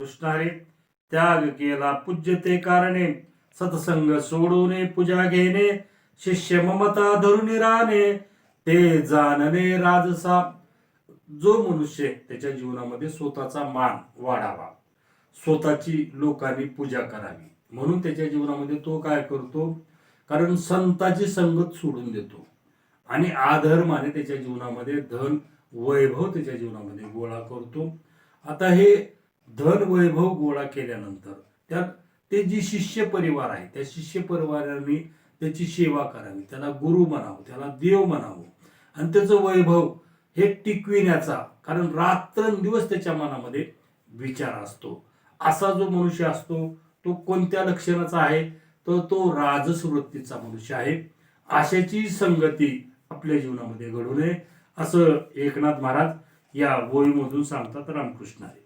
कृष्णारे त्याग केला पूज्यते कारणे सत्संग सोडूने पूजा घेणे शिष्य ममता धरून राहणे ते जाणणे राजसा. जो मनुष्य त्याच्या जीवनामध्ये स्वतःचा मान वाढावा. स्वतःची लोकांनी पूजा करावी. म्हणून त्याच्या जीवनामध्ये तो काय करतो? कारण संताची संगत सोडून देतो. आणि आधर्माने त्याच्या जीवनामध्ये धन वैभव त्याच्या जीवनामध्ये गोळा करतो. आता हे धन वैभव गोळा केल्यानंतर त्यात ते जी शिष्य परिवार आहे त्या शिष्य परिवाराने त्याची सेवा करावी त्याला गुरु म्हणावं त्याला देव म्हणावं. आणि त्याचं वैभव हे टिकविण्याचा कारण रात्रंदिवस त्याच्या मनामध्ये विचार असतो. असा जो मनुष्य असतो तो कोणत्या लक्षणाचा आहे? तर तो राजस वृत्तीचा मनुष्य आहे. अशाची संगती आपल्या जीवनामध्ये घडू नये असं एकनाथ महाराज या ओळीमधून सांगतात रामकृष्ण आहे